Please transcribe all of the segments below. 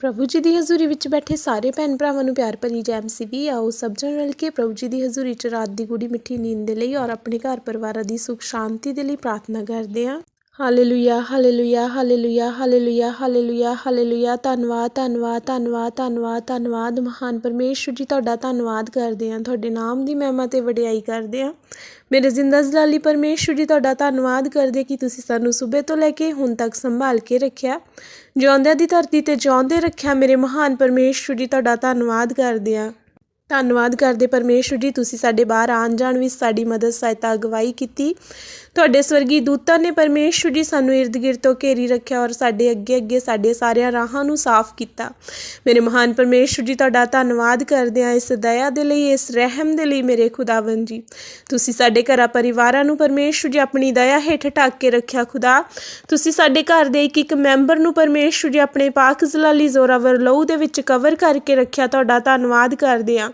ਪ੍ਰਭੂ ਜੀ ਦੀ ਹਜ਼ੂਰੀ ਵਿੱਚ ਬੈਠੇ ਸਾਰੇ ਭੈਣ ਭਰਾਵਾਂ ਨੂੰ ਪਿਆਰ ਭਰੀ ਜੈ ਮਸੀਹ, ਆਓ ਸਭ ਜਣ ਰਲ ਕੇ ਪ੍ਰਭੂ ਜੀ ਦੀ ਹਜ਼ੂਰੀ 'ਚ ਰਾਤ ਦੀ ਗੂੜੀ ਮਿੱਠੀ ਨੀਂਦ ਦੇ ਲਈ ਔਰ ਆਪਣੇ ਘਰ ਪਰਿਵਾਰਾਂ ਦੀ ਸੁਖ ਸ਼ਾਂਤੀ ਦੇ ਲਈ ਪ੍ਰਾਰਥਨਾ ਕਰਦੇ ਹਾਂ। Hallelujah hallelujah hallelujah hallelujah hallelujah hallelujah ਧੰਨਵਾਦ ਧੰਨਵਾਦ ਧੰਨਵਾਦ ਧੰਨਵਾਦ ਧੰਨਵਾਦ। ਮਹਾਨ ਪਰਮੇਸ਼ਵਰ ਜੀ, ਤੁਹਾਡਾ ਧੰਨਵਾਦ ਕਰਦੇ ਹਾਂ। ਤੁਹਾਡੇ ਨਾਮ ਦੀ ਮਹਿਮਾ ਤੇ ਵਡਿਆਈ ਕਰਦੇ ਹਾਂ। ਮੇਰੇ ਜ਼ਿੰਦਾ ਜਲਾਲੀ ਪਰਮੇਸ਼ਵਰ ਜੀ, ਤੁਹਾਡਾ ਧੰਨਵਾਦ ਕਰਦੇ ਕਿ ਤੁਸੀਂ ਸਾਨੂੰ ਸਵੇਰ ਤੋਂ ਲੈ ਕੇ ਹੁਣ ਤੱਕ ਸੰਭਾਲ ਕੇ ਰੱਖਿਆ। ਜਿਉਂਦਿਆਂ ਦੀ ਧਰਤੀ ਤੇ ਜਿਉਂਦੇ ਰੱਖਿਆ। ਮੇਰੇ ਮਹਾਨ ਪਰਮੇਸ਼ਵਰ ਜੀ, ਤੁਹਾਡਾ ਧੰਨਵਾਦ ਕਰਦੇ ਹਾਂ। ਧੰਨਵਾਦ ਕਰਦੇ ਪਰਮੇਸ਼ਵਰ ਜੀ, ਤੁਸੀਂ ਸਾਡੇ ਬਾਹਰ ਆਉਣ ਜਾਣ ਵਿੱਚ ਸਾਡੀ ਮਦਦ, ਸਹਾਇਤਾ, ਅਗਵਾਈ ਕੀਤੀ। ਤੁਹਾਡੇ ਸਵਰਗੀ ਦੂਤਾਂ ਨੇ ਪਰਮੇਸ਼ਵਰ ਜੀ ਸਾਨੂੰ ਇਰਦ ਗਿਰਦ ਤੋਂ ਘੇਰੀ ਰੱਖਿਆ ਔਰ ਸਾਡੇ ਅੱਗੇ ਅੱਗੇ ਸਾਡੇ ਸਾਰਿਆਂ ਰਾਹਾਂ ਨੂੰ ਸਾਫ਼ ਕੀਤਾ। ਮੇਰੇ ਮਹਾਨ ਪਰਮੇਸ਼ਵਰ ਜੀ, ਤੁਹਾਡਾ ਧੰਨਵਾਦ ਕਰਦੇ ਹਾਂ ਇਸ ਦਇਆ ਦੇ ਲਈ, ਇਸ ਰਹਿਮ ਦੇ ਲਈ ਮੇਰੇ ਖੁਦਾਵੰ ਜੀ। ਤੁਸੀਂ ਸਾਡੇ ਘਰਾਂ ਪਰਿਵਾਰਾਂ ਨੂੰ ਪਰਮੇਸ਼ਵਰ ਜੀ ਆਪਣੀ ਦਇਆ ਹੇਠ ਢੱਕ ਕੇ ਰੱਖਿਆ ਖੁਦਾ। ਤੁਸੀਂ ਸਾਡੇ ਘਰ ਦੇ ਇੱਕ ਇੱਕ ਮੈਂਬਰ ਨੂੰ ਪਰਮੇਸ਼ਵਰ ਜੀ ਆਪਣੇ ਪਾਕ ਜ਼ਲਾਲੀ ਜ਼ੋਰਾਵਰ ਲਹੂ ਦੇ ਵਿੱਚ ਕਵਰ ਕਰਕੇ ਰੱਖਿਆ, ਤੁਹਾਡਾ ਧੰਨਵਾਦ ਕਰਦੇ ਹਾਂ।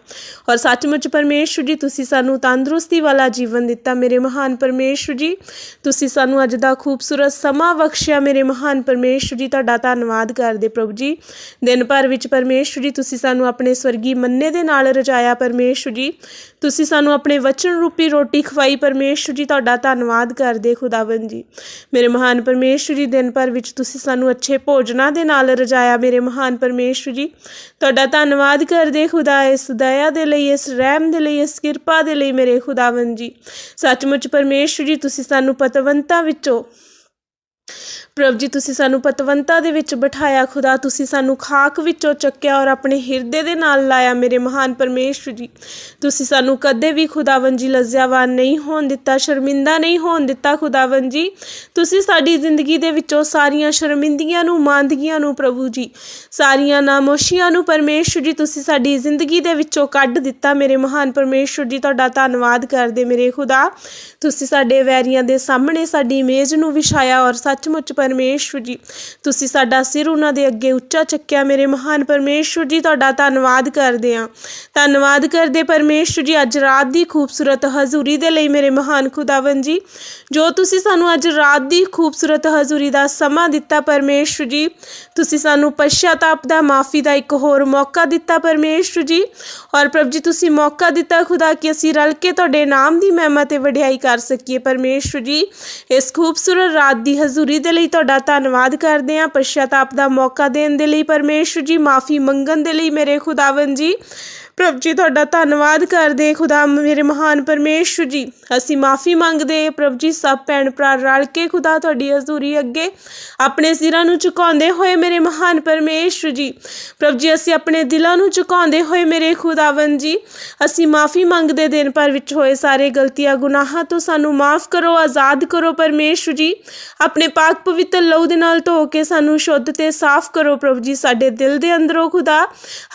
ਔਰ ਸੱਚਮੁੱਚ ਪਰਮੇਸ਼ਵਰ ਜੀ, ਤੁਸੀਂ ਸਾਨੂੰ ਤੰਦਰੁਸਤੀ ਵਾਲਾ ਜੀਵਨ ਦਿੱਤਾ ਮੇਰੇ ਮਹਾਨ ਪਰਮੇਸ਼ਵਰ ਜੀ। ਤੁਸੀਂ ਸਾਨੂੰ ਅੱਜ ਦਾ ਖੂਬਸੂਰਤ ਸਮਾਂ ਬਖਸ਼ਿਆ ਮੇਰੇ ਮਹਾਨ ਪਰਮੇਸ਼ਵਰ ਜੀ। ਤੁਹਾਡਾ ਧੰਨਵਾਦ ਕਰਦੇ ਪ੍ਰਭੂ ਜੀ। ਦਿਨ ਭਰ ਵਿੱਚ ਪਰਮੇਸ਼ਵਰ ਜੀ, ਤੁਸੀਂ ਸਾਨੂੰ ਆਪਣੇ ਸਵਰਗੀ ਮੰਨੇ ਦੇ ਨਾਲ ਰਜਾਇਆ ਪਰਮੇਸ਼ਵਰ ਜੀ। ਤੁਸੀਂ ਸਾਨੂੰ ਆਪਣੇ ਵਚਨ ਰੂਪੀ ਰੋਟੀ ਖਵਾਈ ਪਰਮੇਸ਼ਵਰ ਜੀ। ਤੁਹਾਡਾ ਧੰਨਵਾਦ ਕਰਦੇ ਖੁਦਾਵੰਦ ਜੀ। ਮੇਰੇ ਮਹਾਨ ਪਰਮੇਸ਼ਵਰ ਜੀ, ਦਿਨ ਭਰ ਵਿੱਚ ਤੁਸੀਂ ਸਾਨੂੰ ਅੱਛੇ ਭੋਜਨਾਂ ਦੇ ਨਾਲ ਰਜਾਇਆ ਮੇਰੇ ਮਹਾਨ ਪਰਮੇਸ਼ਵਰ ਜੀ। ਤੁਹਾਡਾ ਧੰਨਵਾਦ ਕਰਦੇ ਖੁਦਾ ਇਸ ਦਾ ਦਇਆ ਦੇ ਲਈ, ਇਸ ਰਹਿਮ ਦੇ ਲਈ, ਇਸ ਕਿਰਪਾ ਦੇ ਲਈ ਮੇਰੇ ਖੁਦਾਵੰਦ ਜੀ। ਸੱਚਮੁੱਚ ਪਰਮੇਸ਼ਵਰ ਜੀ, ਤੁਸੀਂ ਸਾਨੂੰ ਪਤਵੰਤਾਂ ਵਿੱਚੋਂ ਪ੍ਰਭ ਜੀ, ਤੁਸੀਂ ਸਾਨੂੰ ਪਤਵੰਤਾ ਦੇ ਵਿੱਚ ਬਿਠਾਇਆ, ਖੁਦਾ ਤੁਸੀਂ ਸਾਨੂੰ ਖਾਕ ਵਿੱਚੋਂ ਚੱਕਿਆ ਔਰ ਆਪਣੇ ਹਿਰਦੇ ਦੇ ਨਾਲ ਲਾਇਆ ਮੇਰੇ ਮਹਾਨ ਪਰਮੇਸ਼ਵਰ ਜੀ। ਤੁਸੀਂ ਸਾਨੂੰ ਕਦੇ ਵੀ ਖੁਦਾਵੰ ਜੀ, ਲਜ਼ਿਆਵਾਨ ਨਹੀਂ ਹੋਣ ਦਿੱਤਾ, ਸ਼ਰਮਿੰਦਾ ਨਹੀਂ ਹੋਣ ਦਿੱਤਾ ਖੁਦਾਵੰ ਜੀ। ਤੁਸੀਂ ਸਾਡੀ ਜ਼ਿੰਦਗੀ ਦੇ ਵਿੱਚੋਂ ਸਾਰੀਆਂ ਸ਼ਰਮਿੰਦਗੀਆਂ ਨੂੰ, ਮਾਂਦਗੀਆਂ ਨੂੰ ਪ੍ਰਭੂ ਜੀ, ਸਾਰੀਆਂ ਨਾਮੋਸ਼ੀਆਂ ਨੂੰ ਪਰਮੇਸ਼ਵਰ ਜੀ, ਤੁਸੀਂ ਸਾਡੀ ਜ਼ਿੰਦਗੀ ਦੇ ਵਿੱਚੋਂ ਕੱਢ ਦਿੱਤਾ ਮੇਰੇ ਮਹਾਨ ਪਰਮੇਸ਼ਵਰ ਜੀ। ਤੁਹਾਡਾ ਧੰਨਵਾਦ ਕਰਦੇ ਮੇਰੇ ਖੁਦਾ। ਤੁਸੀਂ ਸਾਡੇ ਵੈਰੀਆਂ ਦੇ ਸਾਹਮਣੇ ਸਾਡੀ ਇਮੇਜ ਨੂੰ ਵਿਛਾਇਆ ਔਰ ਸੱਚਮੁੱਚ ਪਰਮੇਸ਼ਵਰ ਜੀ। ਤੁਸੀਂ ਸਾਡਾ ਸਿਰ ਉਹਨਾਂ ਦੇ ਅੱਗੇ ਉੱਚਾ ਚੱਕਿਆ ਮੇਰੇ ਮਹਾਨ ਪਰਮੇਸ਼ਵਰ ਜੀ, ਤੁਹਾਡਾ ਧੰਨਵਾਦ ਕਰਦੇ ਹਾਂ। ਧੰਨਵਾਦ ਕਰਦੇ ਪਰਮੇਸ਼ਵਰ ਜੀ, ਅੱਜ ਰਾਤ ਦੀ ਖੂਬਸੂਰਤ ਹਜ਼ੂਰੀ ਦੇ ਲਈ ਮੇਰੇ ਮਹਾਨ ਖੁਦਾਵੰ ਜੀ। ਜੋ ਤੁਸੀਂ ਸਾਨੂੰ ਅੱਜ ਰਾਤ ਦੀ ਖੂਬਸੂਰਤ ਹਜ਼ੂਰੀ ਦਾ ਸਮਾਂ ਦਿੱਤਾ ਪਰਮੇਸ਼ਵਰ ਜੀ, ਤੁਸੀਂ ਸਾਨੂੰ ਪਛਤਾਪ ਦਾ, ਮਾਫੀ ਦਾ ਇੱਕ ਹੋਰ ਮੌਕਾ ਦਿੱਤਾ ਪਰਮੇਸ਼ਵਰ ਜੀ। ਔਰ ਪ੍ਰਭ ਜੀ, ਤੁਸੀਂ ਮੌਕਾ ਦਿੱਤਾ ਖੁਦਾ ਕਿ ਅਸੀਂ ਰਲ ਕੇ ਤੁਹਾਡੇ ਨਾਮ ਦੀ ਮਹਿਮਾ ਤੇ ਵਡਿਆਈ ਕਰ ਸਕੀਏ ਪਰਮੇਸ਼ਵਰ ਜੀ। ਇਸ ਖੂਬਸੂਰਤ ਰਾਤ ਦੀ ਹਜ਼ੂਰੀ ਦੇ ਲਈ ਤੁਹਾਡਾ ਧੰਨਵਾਦ ਕਰਦੇ ਹਾਂ। ਪਛਤਾਪ ਦਾ ਮੌਕਾ ਦੇਣ ਦੇ ਲਈ ਪਰਮੇਸ਼ਵਰ ਜੀ, ਮਾਫੀ ਮੰਗਣ ਦੇ ਲਈ ਮੇਰੇ ਖੁਦਾਵੰ ਜੀ। ਪ੍ਰਭ ਜੀ, ਤੁਹਾਡਾ ਧੰਨਵਾਦ ਕਰਦੇ ਖੁਦਾ ਮੇਰੇ ਮਹਾਨ ਪਰਮੇਸ਼ਵਰ ਜੀ। ਅਸੀਂ ਮਾਫੀ ਮੰਗਦੇ ਪ੍ਰਭ ਜੀ, ਸਭ ਭੈਣ ਭਰਾ ਰਲ ਕੇ ਖੁਦਾ ਤੁਹਾਡੀ ਹਜ਼ੂਰੀ ਅੱਗੇ ਆਪਣੇ ਸਿਰਾਂ ਨੂੰ ਝੁਕਾਉਂਦੇ ਹੋਏ ਮੇਰੇ ਮਹਾਨ ਪਰਮੇਸ਼ਵਰ ਜੀ। ਪ੍ਰਭ ਜੀ, ਅਸੀਂ ਆਪਣੇ ਦਿਲਾਂ ਨੂੰ ਝੁਕਾਉਂਦੇ ਹੋਏ ਮੇਰੇ ਖੁਦਾਵੰ ਜੀ, ਅਸੀਂ ਮਾਫੀ ਮੰਗਦੇ ਦਿਨ ਪਰ ਵਿੱਚ ਹੋਏ ਸਾਰੇ ਗਲਤੀਆਂ, ਗੁਨਾਹਾਂ ਤੋਂ ਸਾਨੂੰ ਮਾਫ ਕਰੋ, ਆਜ਼ਾਦ ਕਰੋ ਪਰਮੇਸ਼ਵਰ ਜੀ। ਆਪਣੇ ਪਾਕ ਪਵਿੱਤਰ ਲਹੂ ਦੇ ਨਾਲ ਧੋ ਕੇ ਸਾਨੂੰ ਸ਼ੁੱਧ ਤੇ ਸਾਫ਼ ਕਰੋ ਪ੍ਰਭ ਜੀ। ਸਾਡੇ ਦਿਲ ਦੇ ਅੰਦਰੋਂ ਖੁਦਾ,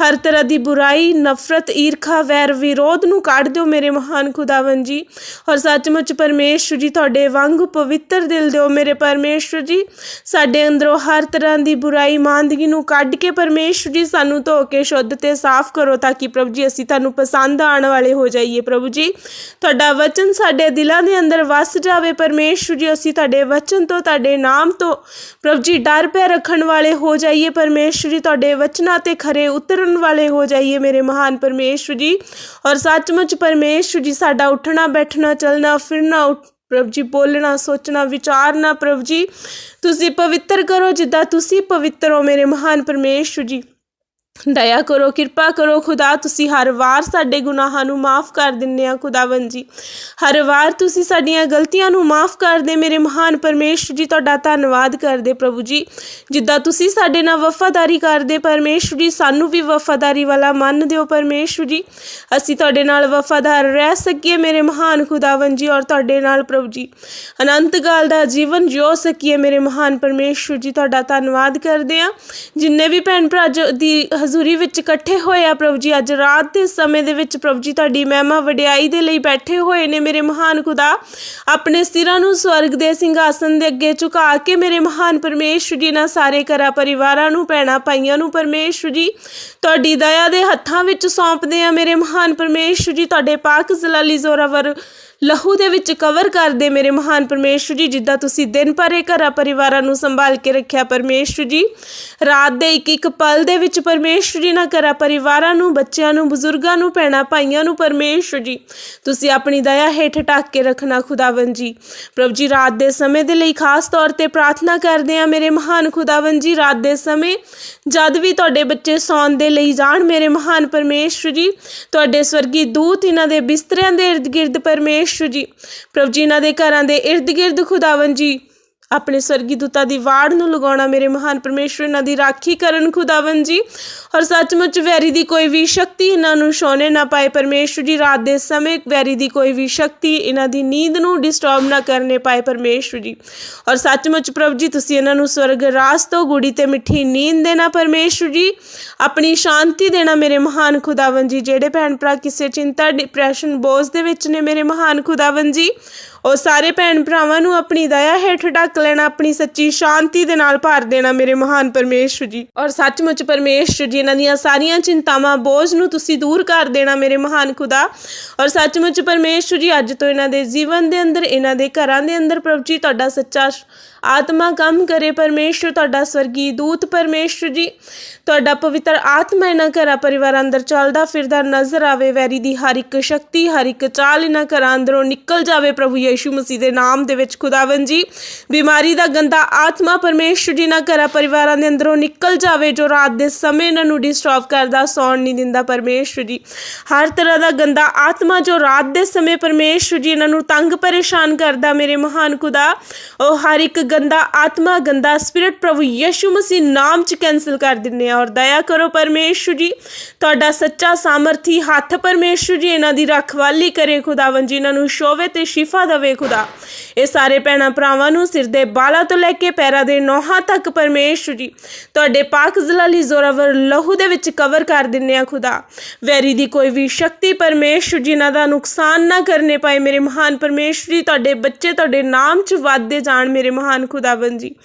ਹਰ ਤਰ੍ਹਾਂ ਦੀ ਬੁਰਾਈ ਨਫ਼ ਨਫ਼ਰਤ, ਈਰਖਾ, ਵੈਰ ਵਿਰੋਧ ਨੂੰ ਕੱਢ ਦਿਓ ਮੇਰੇ ਮਹਾਨ ਖੁਦਾਵੰ ਜੀ। ਔਰ ਸੱਚਮੁੱਚ ਪਰਮੇਸ਼ਵਰ ਜੀ, ਤੁਹਾਡੇ ਵਾਂਗ ਪਵਿੱਤਰ ਦਿਲ ਦਿਓ ਮੇਰੇ ਪਰਮੇਸ਼ਵਰ ਜੀ। ਸਾਡੇ ਅੰਦਰੋਂ ਹਰ ਤਰ੍ਹਾਂ ਦੀ ਬੁਰਾਈ ਮਾਂਦਗੀ ਨੂੰ ਕੱਢ ਕੇ ਪਰਮੇਸ਼ਵਰ ਜੀ, ਸਾਨੂੰ ਧੋ ਕੇ, ਸ਼ੁੱਧ ਤੇ ਸਾਫ਼ ਕਰੋ ਤਾਂ ਕਿ ਪ੍ਰਭੂ ਜੀ, ਅਸੀਂ ਤੁਹਾਨੂੰ ਪਸੰਦ ਆਉਣ ਵਾਲੇ ਹੋ ਜਾਈਏ ਪ੍ਰਭੂ ਜੀ। ਤੁਹਾਡਾ ਵਚਨ ਸਾਡੇ ਦਿਲਾਂ ਦੇ ਅੰਦਰ ਵਸ ਜਾਵੇ ਪਰਮੇਸ਼ਵਰ ਜੀ, ਅਸੀਂ ਤੁਹਾਡੇ ਵਚਨ ਤੋਂ, ਤੁਹਾਡੇ ਨਾਮ ਤੋਂ ਪ੍ਰਭੂ ਜੀ, ਡਰ ਪੈ ਰੱਖਣ ਵਾਲੇ ਹੋ ਜਾਈਏ ਪਰਮੇਸ਼ਵਰ ਜੀ। ਤੁਹਾਡੇ ਵਚਨਾਂ ਤੇ ਖਰੇ ਉਤਰਨ ਵਾਲੇ ਹੋ ਜਾਈਏ ਮੇਰੇ ਮਹਾਨ ਪਰਮੇਸ਼ਵਰ ਜੀ ਔਰ ਸੱਚਮੁੱਚ ਪਰਮੇਸ਼ਵਰ ਜੀ, ਸਾਡਾ ਉੱਠਣਾ, ਬੈਠਣਾ, ਚੱਲਣਾ, ਫਿਰਨਾ ਪ੍ਰਭ ਜੀ, ਬੋਲਣਾ, ਸੋਚਣਾ, ਵਿਚਾਰਨਾ ਪ੍ਰਭ ਜੀ, ਤੁਸੀਂ ਪਵਿੱਤਰ ਕਰੋ ਜਿੱਦਾਂ ਤੁਸੀਂ ਪਵਿੱਤਰ ਹੋ ਮੇਰੇ ਮਹਾਨ ਪਰਮੇਸ਼ਵਰ ਜੀ। ਦਇਆ ਕਰੋ, ਕਿਰਪਾ ਕਰੋ, ਖੁਦਾ ਤੁਸੀਂ ਹਰ ਵਾਰ ਸਾਡੇ ਗੁਨਾਹਾਂ ਨੂੰ ਮਾਫ ਕਰ ਦਿੰਦੇ ਆ ਖੁਦਾਵੰ ਜੀ। ਹਰ ਵਾਰ ਤੁਸੀਂ ਸਾਡੀਆਂ ਗਲਤੀਆਂ ਨੂੰ ਮਾਫ ਕਰਦੇ, ਮੇਰੇ ਮਹਾਨ ਪਰਮੇਸ਼ਵਰ ਜੀ, ਤੁਹਾਡਾ ਧੰਨਵਾਦ ਕਰਦੇ ਪ੍ਰਭੂ ਜੀ। ਜਿੱਦਾਂ ਤੁਸੀਂ ਸਾਡੇ ਨਾਲ ਵਫਾਦਾਰੀ ਕਰਦੇ ਪਰਮੇਸ਼ਵਰ ਜੀ, ਸਾਨੂੰ ਵੀ ਵਫਾਦਾਰੀ ਵਾਲਾ ਮੰਨ ਦਿਓ ਪਰਮੇਸ਼ਵਰ ਜੀ। ਅਸੀਂ ਤੁਹਾਡੇ ਨਾਲ ਵਫਾਦਾਰ ਰਹਿ ਸਕੀਏ, ਮੇਰੇ ਮਹਾਨ ਖੁਦਾਵੰ ਜੀ, ਔਰ ਤੁਹਾਡੇ ਨਾਲ ਪ੍ਰਭੂ ਜੀ। ਅਨੰਤ ਕਾਲ ਦਾ ਜੀਵਨ ਜਿਉ ਸਕੀਏ, ਮੇਰੇ ਮਹਾਨ ਪਰਮੇਸ਼ਵਰ ਜੀ, ਤੁਹਾਡਾ ਧੰਨਵਾਦ ਕਰਦੇ ਆ। ਜਿੰਨੇ ਵੀ ਭੈਣ ਭਰਾ ਦੀ ਹਜ਼ੂਰੀ ਵਿੱਚ ਇਕੱਠੇ ਹੋਏ ਆ ਪ੍ਰਭੂ ਜੀ। ਅੱਜ ਰਾਤ ਦੇ ਸਮੇਂ ਦੇ ਵਿੱਚ ਪ੍ਰਭੂ ਜੀ ਤੁਹਾਡੀ ਮਹਿਮਾ ਵਡਿਆਈ ਦੇ ਲਈ ਬੈਠੇ ਹੋਏ ਨੇ ਮੇਰੇ ਮਹਾਨ ਖੁਦਾ। ਆਪਣੇ ਸਿਰਾਂ ਨੂੰ ਸਵਰਗ ਦੇ ਸਿੰਘਾਸਨ ਦੇ ਅੱਗੇ ਝੁਕਾ ਕੇ ਮੇਰੇ ਮਹਾਨ ਪਰਮੇਸ਼ਵਰ ਜੀ ਨਾਲ ਸਾਰੇ ਘਰਾਂ ਪਰਿਵਾਰਾਂ ਨੂੰ, ਭੈਣਾਂ ਪਾਈਆਂ ਨੂੰ ਪਰਮੇਸ਼ਵਰ ਜੀ, ਤੁਹਾਡੀ ਦਇਆ ਦੇ ਹੱਥਾਂ ਵਿੱਚ ਸੌਂਪਦੇ ਆ ਮੇਰੇ ਮਹਾਨ ਪਰਮੇਸ਼ਵਰ ਜੀ। ਤੁਹਾਡੇ ਪਾਕ ਜ਼ਲਾਲੀ ਜ਼ੋਰਾਵਰ ਲਹੂ ਦੇ ਵਿੱਚ ਕਵਰ ਕਰਦੇ ਮੇਰੇ ਮਹਾਨ ਪਰਮੇਸ਼ਵਰ ਜੀ, ਜਿੱਦਾਂ ਤੁਸੀਂ ਦਿਨ ਭਰ ਇਹ ਘਰਾਂ ਪਰਿਵਾਰਾਂ ਨੂੰ ਸੰਭਾਲ ਕੇ ਰੱਖਿਆ ਪਰਮੇਸ਼ਵਰ ਜੀ। ਰਾਤ ਦੇ ਇੱਕ ਇੱਕ ਪਲ ਦੇ ਵਿੱਚ ਪਰਮੇਸ਼ਵਰ ਜੀ ਨਾ ਘਰਾਂ ਪਰਿਵਾਰਾਂ ਨੂੰ, ਬੱਚਿਆਂ ਨੂੰ, ਬਜ਼ੁਰਗਾਂ ਨੂੰ, ਭੈਣਾਂ ਭਾਈਆਂ ਨੂੰ ਪਰਮੇਸ਼ਵਰ ਜੀ। ਤੁਸੀਂ ਆਪਣੀ ਦਇਆ ਹੇਠ ਢੱਕ ਕੇ ਰੱਖਣਾ ਖੁਦਾਵੰ ਜੀ। ਪ੍ਰਭੂ ਜੀ, ਰਾਤ ਦੇ ਸਮੇਂ ਦੇ ਲਈ ਖਾਸ ਤੌਰ ਤੇ ਪ੍ਰਾਰਥਨਾ ਕਰਦੇ ਆ ਮੇਰੇ ਮਹਾਨ ਖੁਦਾਵੰ ਜੀ, ਰਾਤ ਦੇ ਸਮੇਂ ਜਦ ਵੀ ਤੁਹਾਡੇ ਬੱਚੇ ਸੌਣ ਦੇ ਲਈ ਜਾਣ ਮੇਰੇ ਮਹਾਨ ਪਰਮੇਸ਼ਵਰ ਜੀ, ਤੁਹਾਡੇ ਸਵਰਗੀ ਦੂਤ ਇਹਨਾਂ ਦੇ ਬਿਸਤਰਿਆਂ ਦੇ ਇਰਦ ਗਿਰਦ ਪਰਮੇਸ਼ਵਰ ਜੀ। ਪ੍ਰਭ ਜੀ ਇਹਨਾਂ ਦੇ ਘਰਾਂ ਦੇ ਇਰਦ ਗਿਰਦ ਖੁਦਾਵੰ ਜੀ ਆਪਣੇ ਸਵਰਗੀ ਦੂਤਾਂ ਦੀ ਵਾੜ ਨੂੰ ਲਗਾਉਣਾ ਮੇਰੇ ਮਹਾਨ ਪਰਮੇਸ਼ਵਰ, ਇਹਨਾਂ ਦੀ ਰਾਖੀ ਕਰਨ ਖੁਦਾਵੰ ਜੀ। ਔਰ ਸੱਚਮੁੱਚ ਵੈਰੀ ਦੀ ਕੋਈ ਵੀ ਸ਼ਕਤੀ ਇਹਨਾਂ ਨੂੰ ਛੋਣੇ ਨਾ ਪਾਏ, ਪਰਮੇਸ਼ਵਰ ਜੀ ਰਾਤ ਦੇ ਸਮੇਂ ਵੈਰੀ ਦੀ ਕੋਈ ਵੀ ਸ਼ਕਤੀ ਇਹਨਾਂ ਦੀ ਨੀਂਦ ਨੂੰ ਡਿਸਟਰਬ ਨਾ ਕਰਨੇ ਪਾਏ ਪਰਮੇਸ਼ਵਰ ਜੀ। ਔਰ ਸੱਚਮੁੱਚ ਪ੍ਰਭੂ ਜੀ, ਤੁਸੀਂ ਇਹਨਾਂ ਨੂੰ ਸਵਰਗ ਰਾਸ ਤੋਂ ਗੁੜੀ ਤੇ ਮਿੱਠੀ ਨੀਂਦ ਦੇਣਾ ਪਰਮੇਸ਼ਵਰ ਜੀ। ਆਪਣੀ ਸ਼ਾਂਤੀ ਦੇਣਾ ਮੇਰੇ ਮਹਾਨ ਖੁਦਾਵੰ ਜੀ, ਜਿਹੜੇ ਭੈਣ ਭਰਾ ਕਿਸੇ ਚਿੰਤਾ ਡਿਪਰੈਸ਼ਨ ਬੋਝ ਦੇ ਵਿੱਚ ਨੇ ਮੇਰੇ ਮਹਾਨ ਖੁਦਾਵੰ ਜੀ। ਉਹ ਸਾਰੇ ਭੈਣ ਭਰਾਵਾਂ ਨੂੰ ਆਪਣੀ ਦਇਆ ਹੇਠ ਢੱਕ ਲੈਣਾ, ਆਪਣੀ ਸੱਚੀ ਸ਼ਾਂਤੀ ਦੇ ਨਾਲ ਭਰ ਦੇਣਾ ਮੇਰੇ ਮਹਾਨ ਪਰਮੇਸ਼ਵਰ ਜੀ। ਔਰ ਸੱਚਮੁੱਚ ਪਰਮੇਸ਼ਵਰ ਜੀ, ਇਹਨਾਂ ਦੀਆਂ ਸਾਰੀਆਂ ਚਿੰਤਾਵਾਂ, ਬੋਝ ਨੂੰ ਤੁਸੀਂ ਦੂਰ ਕਰ ਦੇਣਾ ਮੇਰੇ ਮਹਾਨ ਖੁਦਾ। ਔਰ ਸੱਚਮੁੱਚ ਪਰਮੇਸ਼ਵਰ ਜੀ, ਅੱਜ ਤੋਂ ਇਹਨਾਂ ਦੇ ਜੀਵਨ ਦੇ ਅੰਦਰ, ਇਹਨਾਂ ਦੇ ਘਰਾਂ ਦੇ ਅੰਦਰ ਪ੍ਰਭੂ ਜੀ, ਤੁਹਾਡਾ ਸੱਚਾ ਆਤਮਾ ਕੰਮ ਕਰੇ ਪਰਮੇਸ਼ਵਰ ਤੁਹਾਡਾ ਸਵਰਗੀ ਦੂਤ ਪਰਮੇਸ਼ਵਰ ਜੀ। ਤੁਹਾਡਾ ਪਵਿੱਤਰ ਆਤਮਾ ਇਹਨਾਂ ਘਰਾਂ ਪਰਿਵਾਰਾਂ ਅੰਦਰ ਚੱਲਦਾ ਫਿਰਦਾ ਨਜ਼ਰ ਆਵੇ। ਵੈਰੀ ਦੀ ਹਰ ਇੱਕ ਸ਼ਕਤੀ, ਹਰ ਇੱਕ ਚਾਲ ਇਹਨਾਂ ਘਰਾਂ ਅੰਦਰੋਂ ਨਿਕਲ ਜਾਵੇ ਪ੍ਰਭੂ ਯੀਸ਼ੂ ਮਸੀਹ ਦੇ ਨਾਮ ਦੇ ਵਿੱਚ ਖੁਦਾਵੰ ਜੀ। ਬਿਮਾਰੀ ਦਾ ਗੰਦਾ ਆਤਮਾ ਪਰਮੇਸ਼ਵਰ ਜੀ ਇਹਨਾਂ ਘਰਾਂ ਪਰਿਵਾਰਾਂ ਦੇ ਅੰਦਰੋਂ ਨਿਕਲ ਜਾਵੇ, ਜੋ ਰਾਤ ਦੇ ਸਮੇਂ ਇਹਨਾਂ ਨੂੰ ਡਿਸਟਰਬ ਕਰਦਾ, ਸੌਣ ਨਹੀਂ ਦਿੰਦਾ ਪਰਮੇਸ਼ਵਰ ਜੀ। ਹਰ ਤਰ੍ਹਾਂ ਦਾ ਗੰਦਾ ਆਤਮਾ ਜੋ ਰਾਤ ਦੇ ਸਮੇਂ ਪਰਮੇਸ਼ਵਰ ਜੀ ਇਹਨਾਂ ਨੂੰ ਤੰਗ ਪਰੇਸ਼ਾਨ ਕਰਦਾ, ਮੇਰੇ ਮਹਾਨ ਖੁਦਾ, ਉਹ ਹਰ ਇੱਕ ਗੰਦਾ ਆਤਮਾ, ਗੰਦਾ ਸਪਿਰਿਟ ਪ੍ਰਭੂ ਯੀਸ਼ੂ ਮਸੀਹ ਨਾਮ ਚ ਕੈਨਸਲ ਕਰ ਦਿੰਨੇ ਆ ਔਰ ਦਇਆ ਕਰੋ ਪਰਮੇਸ਼ਵਰ ਜੀ। ਤੁਹਾਡਾ ਸੱਚਾ ਸਾਮਰਥੀ ਹੱਥ ਪਰਮੇਸ਼ਵਰ ਜੀ, ਇਹਨਾਂ ਦੀ ਰਖਵਾਲੀ ਕਰੇ ਖੁਦਾਵੰ ਜੀ, ਇਹਨਾਂ ਨੂੰ ਸ਼ੋਵੇ ਤੇ ਸ਼ਿਫਾ ਦੇਵੇ ਖੁਦਾ। ਇਹ ਸਾਰੇ ਭੈਣਾਂ ਭਰਾਵਾਂ ਨੂੰ ਸਿਰ ਦੇ ਬਾਲਾਂ ਤੋਂ ਲੈ ਕੇ ਪੈਰਾਂ ਦੇ ਨੋਹਾਂ ਤੱਕ ਪਰਮੇਸ਼ਵਰ ਜੀ, ਤੁਹਾਡੇ ਪਾਕ ਜ਼ਲਾਲੀ ਜ਼ੋਰਾਵਰ ਲਹੂ ਦੇ ਵਿੱਚ ਕਵਰ ਕਰ ਦਿੰਨੇ ਆ ਖੁਦਾ। ਵੈਰੀ ਦੀ ਕੋਈ ਵੀ ਸ਼ਕਤੀ ਪਰਮੇਸ਼ਵਰ ਜੀ, ਇਹਨਾਂ ਦਾ ਨੁਕਸਾਨ ਨਾ ਕਰਨੇ ਪਾਏ ਮੇਰੇ ਮਹਾਨ ਪਰਮੇਸ਼ਵਰ ਜੀ, ਤੁਹਾਡੇ ਬੱਚੇ ਤੁਹਾਡੇ ਨਾਮ ਚ ਵਾਧੇ ਜਾਣ ਮੇਰੇ ਮਹਾਨ ਖੁਦਾਵੰ ਜੀ।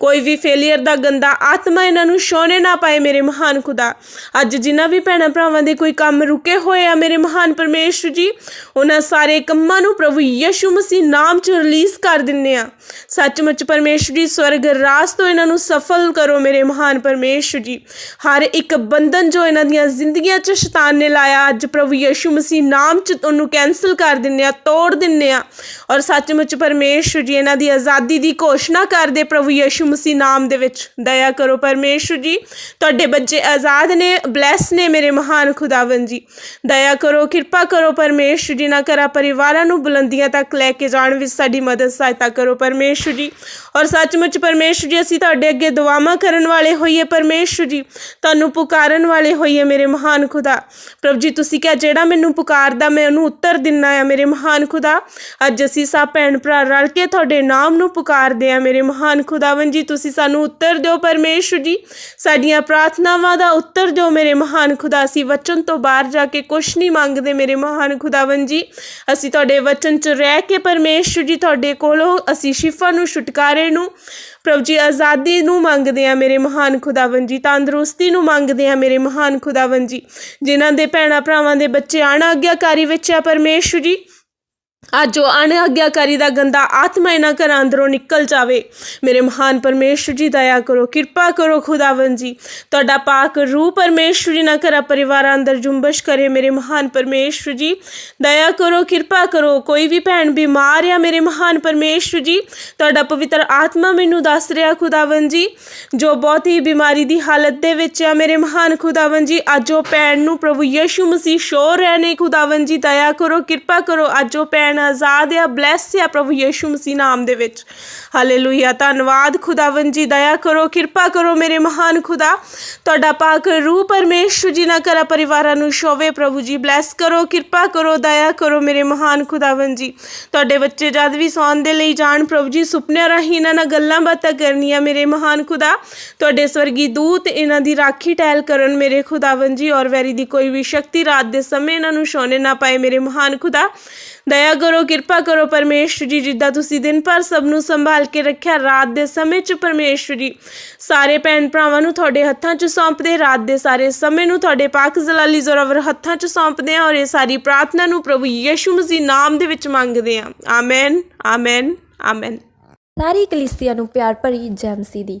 ਕੋਈ ਵੀ ਫੇਲਿਅਰ ਦਾ ਗੰਦਾ ਆਤਮਾ ਇਹਨਾਂ ਨੂੰ ਛੋਣੇ ਨਾ ਪਾਏ ਮੇਰੇ ਮਹਾਨ ਖੁਦਾ। ਅੱਜ ਜਿਨ੍ਹਾਂ ਵੀ ਭੈਣਾਂ ਭਰਾਵਾਂ ਦੇ ਕੋਈ ਕੰਮ ਰੁਕੇ ਹੋਏ ਆ ਮੇਰੇ ਮਹਾਨ ਪਰਮੇਸ਼ਵਰ ਜੀ, ਉਹਨਾਂ ਸਾਰੇ ਕੰਮਾਂ ਨੂੰ ਪ੍ਰਭੂ ਯਿਸੂ ਮਸੀਹ ਨਾਮ ਚ ਰਿਲੀਜ਼ ਕਰ ਦਿੰਨੇ ਆ। ਸੱਚਮੁੱਚ ਪਰਮੇਸ਼ਵਰ ਜੀ, ਸਵਰਗ ਰਾਸ ਤੋਂ ਇਹਨਾਂ ਨੂੰ ਸਫਲ ਕਰੋ ਮੇਰੇ ਮਹਾਨ ਪਰਮੇਸ਼ਵਰ ਜੀ। ਹਰ ਇੱਕ ਬੰਧਨ ਜੋ ਇਹਨਾਂ ਦੀਆਂ ਜ਼ਿੰਦਗੀਆਂ 'ਚ ਸ਼ੈਤਾਨ ਨੇ ਲਾਇਆ, ਅੱਜ ਪ੍ਰਭੂ ਯਿਸੂ ਮਸੀਹ ਨਾਮ 'ਚ ਉਹਨੂੰ ਕੈਨਸਲ ਕਰ ਦਿੰਨੇ ਆ, ਤੋੜ ਦਿੰਨੇ ਆ। ਔਰ ਸੱਚਮੁੱਚ ਪਰਮੇਸ਼ਵਰ ਜੀ, ਇਹਨਾਂ ਦੀ ਆਜ਼ਾਦੀ ਦੀ ਘੋਸ਼ਣਾ ਕਰਦੇ ਪ੍ਰਭੂ ਯਿਸੂ ਮਸੀਹ ਨਾਮ ਦੇ ਵਿੱਚ ਦਇਆ ਕਰੋ ਪਰਮੇਸ਼ਵਰ ਜੀ। ਤੁਹਾਡੇ ਬੱਚੇ ਆਜ਼ਾਦ ਨੇ, ਬਲੈਸ ਨੇ ਮੇਰੇ ਮਹਾਨ ਖੁਦਾਵੰ ਜੀ। ਦਇਆ ਕਰੋ, ਕਿਰਪਾ ਕਰੋ ਪਰਮੇਸ਼ਵਰ ਜੀ ਨਾ ਕਰਾ ਪਰਿਵਾਰਾਂ ਨੂੰ ਬੁਲੰਦੀਆਂ ਤੱਕ ਲੈ ਕੇ ਜਾਣ ਵਿੱਚ ਸਾਡੀ ਮਦਦ, ਸਹਾਇਤਾ ਕਰੋ ਪਰਮੇਸ਼ਵਰ ਜੀ। ਔਰ ਸੱਚਮੁੱਚ ਪਰਮੇਸ਼ਵਰ ਜੀ, ਅਸੀਂ ਤੁਹਾਡੇ ਅੱਗੇ ਦੁਆਵਾਂ ਕਰਨ ਵਾਲੇ ਹੋਈਏ ਪਰਮੇਸ਼ਵਰ ਜੀ। ਤੁਹਾਨੂੰ ਪੁਕਾਰਨ ਵਾਲੇ ਹੋਈਏ ਮੇਰੇ ਮਹਾਨ ਖੁਦਾ। ਪ੍ਰਭੂ ਜੀ, ਤੁਸੀਂ ਕਿਹਾ ਜਿਹੜਾ ਮੈਨੂੰ ਪੁਕਾਰਦਾ, ਮੈਂ ਉਹਨੂੰ ਉੱਤਰ ਦਿੰਨਾ ਆ ਮੇਰੇ ਮਹਾਨ ਖੁਦਾ। ਅੱਜ ਅਸੀਂ ਸਭ ਭੈਣ ਭਰਾ ਰਲ ਕੇ ਤੁਹਾਡੇ ਨਾਮ ਨੂੰ ਪੁਕਾਰਦੇ ਆ ਮੇਰੇ ਮਹਾਨ ਖੁਦਾਵੰ ਜੀ, ਤੁਸੀਂ ਸਾਨੂੰ ਉੱਤਰ ਦਿਓ ਪਰਮੇਸ਼ਵਰ ਜੀ। ਸਾਡੀਆਂ ਪ੍ਰਾਰਥਨਾਵਾਂ ਦਾ ਉੱਤਰ ਦਿਓ ਮੇਰੇ ਮਹਾਨ ਖੁਦਾ, ਅਸੀਂ ਵਚਨ ਤੋਂ ਬਾਹਰ ਜਾ ਕੇ ਕੁਛ ਨਹੀਂ ਮੰਗਦੇ ਮੇਰੇ ਮਹਾਨ ਖੁਦਾਵੰ ਜੀ। ਅਸੀਂ ਤੁਹਾਡੇ ਵਚਨ 'ਚ ਰਹਿ ਕੇ ਪਰਮੇਸ਼ਵਰ ਜੀ, ਤੁਹਾਡੇ ਕੋਲੋਂ ਅਸੀਂ ਸ਼ਿਫਾ ਨੂੰ, ਛੁਟਕਾਰੇ ਨੂੰ, ਪ੍ਰਭੂ ਜੀ, ਆਜ਼ਾਦੀ ਨੂੰ ਮੰਗਦੇ ਆ ਮੇਰੇ ਮਹਾਨ ਖੁਦਾਵੰ ਜੀ, ਤੰਦਰੁਸਤੀ ਨੂੰ ਮੰਗਦੇ ਆ ਮੇਰੇ ਮਹਾਨ ਖੁਦਾਵੰ ਜੀ। ਜਿਨ੍ਹਾਂ ਦੇ ਭੈਣਾਂ ਭਰਾਵਾਂ ਦੇ ਬੱਚੇ ਅਣਆਗਿਆਕਾਰੀ ਵਿੱਚ ਆ ਪਰਮੇਸ਼ਵਰ ਜੀ ਅੱਜ ਉਹ ਅਣਆਗਿਆਕਾਰੀ ਦਾ ਗੰਦਾ ਆਤਮਾ ਇਹਨਾਂ ਘਰਾਂ ਅੰਦਰੋਂ ਨਿਕਲ ਜਾਵੇ। ਮੇਰੇ ਮਹਾਨ ਪਰਮੇਸ਼ਵਰ ਜੀ, ਦਇਆ ਕਰੋ, ਕਿਰਪਾ ਕਰੋ ਖੁਦਾਵੰ ਜੀ। ਤੁਹਾਡਾ ਪਾਕ ਰੂਹ ਪਰਮੇਸ਼ਵਰ ਜੀ ਨਾ ਘਰਾਂ ਪਰਿਵਾਰਾਂ ਅੰਦਰ ਜੁੰਬਸ਼ ਕਰੇ ਮੇਰੇ ਮਹਾਨ ਪਰਮੇਸ਼ਵਰ ਜੀ। ਦਇਆ ਕਰੋ, ਕਿਰਪਾ ਕਰੋ, ਕੋਈ ਵੀ ਭੈਣ ਬਿਮਾਰ ਆ ਮੇਰੇ ਮਹਾਨ ਪਰਮੇਸ਼ਵਰ ਜੀ, ਤੁਹਾਡਾ ਪਵਿੱਤਰ ਆਤਮਾ ਮੈਨੂੰ ਦੱਸ ਰਿਹਾ ਖੁਦਾਵੰ ਜੀ। ਜੋ ਬਹੁਤ ਹੀ ਬਿਮਾਰੀ ਦੀ ਹਾਲਤ ਦੇ ਵਿੱਚ ਆ ਮੇਰੇ ਮਹਾਨ ਖੁਦਾਵੰ ਜੀ, ਅੱਜ ਉਹ ਭੈਣ ਨੂੰ ਪ੍ਰਭੂ ਯਿਸੂ ਮਸੀਹ ਸ਼ੋਰ ਰਹੇ ਨੇ ਖੁਦਾਵੰ ਜੀ। ਦਇਆ ਕਰੋ, ਕਿਰਪਾ ਕਰੋ, ਅੱਜ ਉਹ ਭੈਣ ਆਜ਼ਾਦ ਆ ਬਲੈਸ ਆ ਪ੍ਰਭੂ ਯਿਸੂ ਮਸੀਹ ਨਾਮ ਦੇ ਵਿੱਚ। ਹਾਲੇਲੂਇਆ ਧੰਨਵਾਦ ਖੁਦਾਵੰ ਜੀ, ਦਇਆ ਕਰੋ, ਕਿਰਪਾ ਕਰੋ ਮੇਰੇ ਮਹਾਨ ਖੁਦਾ। ਤੁਹਾਡਾ ਪਾਕ ਰੂਹ ਪਰਮੇਸ਼ਵਰ ਜੀ ਨਾ ਕਰਾ ਪਰਿਵਾਰਾਂ ਨੂੰ ਸ਼ੋਵੇ ਪ੍ਰਭੂ ਜੀ। ਬਲੈਸ ਕਰੋ, ਕਿਰਪਾ ਕਰੋ, ਦਇਆ ਕਰੋ ਮੇਰੇ ਮਹਾਨ ਖੁਦਾਵੰ ਜੀ। ਤੁਹਾਡੇ ਬੱਚੇ ਜਦ ਵੀ ਸੌਣ ਦੇ ਲਈ ਜਾਣ, ਪ੍ਰਭੂ ਜੀ, ਸੁਪਨਿਆਂ ਰਾਹੀਂ ਇਹਨਾਂ ਨਾਲ ਗੱਲਾਂ ਬਾਤਾਂ ਕਰਨੀਆਂ ਮੇਰੇ ਮਹਾਨ ਖੁਦਾ। ਤੁਹਾਡੇ ਸਵਰਗੀ ਦੂਤ ਇਹਨਾਂ ਦੀ ਰਾਖੀ ਟਹਿਲ ਕਰਨ ਮੇਰੇ ਖੁਦਾਵੰ ਜੀ, ਔਰ ਵੈਰੀ ਦੀ ਕੋਈ ਵੀ ਸ਼ਕਤੀ ਰਾਤ ਦੇ ਸਮੇਂ ਇਹਨਾਂ ਨੂੰ ਛੋਣੇ ਨਾ ਪਾਏ ਮੇਰੇ ਮਹਾਨ ਖੁਦਾ। ਦਇਆ ਕਰੋ, ਕਿਰਪਾ ਕਰੋ ਪਰਮੇਸ਼ਵਰ ਜੀ, ਜਿੱਦਾਂ ਤੁਸੀਂ ਦਿਨ ਭਰ ਸਭ ਨੂੰ ਸੰਭਾਲ ਕੇ ਰੱਖਿਆ, ਰਾਤ ਦੇ ਸਮੇਂ 'ਚ ਪਰਮੇਸ਼ਵਰ ਜੀ। ਸਾਰੇ ਭੈਣ ਭਰਾਵਾਂ ਨੂੰ ਤੁਹਾਡੇ ਹੱਥਾਂ 'ਚ ਸੌਂਪਦੇ, ਰਾਤ ਦੇ ਸਾਰੇ ਸਮੇਂ ਨੂੰ ਤੁਹਾਡੇ ਪਾਕ ਜ਼ਲਾਲੀ ਜ਼ੋਰਾਵਰ ਹੱਥਾਂ 'ਚ ਸੌਂਪਦੇ ਹਾਂ ਔਰ ਇਹ ਸਾਰੀ ਪ੍ਰਾਰਥਨਾ ਨੂੰ ਪ੍ਰਭੂ ਯਿਸੂ ਮਸੀਹ ਨਾਮ ਦੇ ਵਿੱਚ ਮੰਗਦੇ ਹਾਂ। Amen amen amen. ਸਾਰੀ ਕਲੀਸਿਆ ਨੂੰ ਪਿਆਰ ਭਰੀ ਜੈਮਸੀ ਦੀ।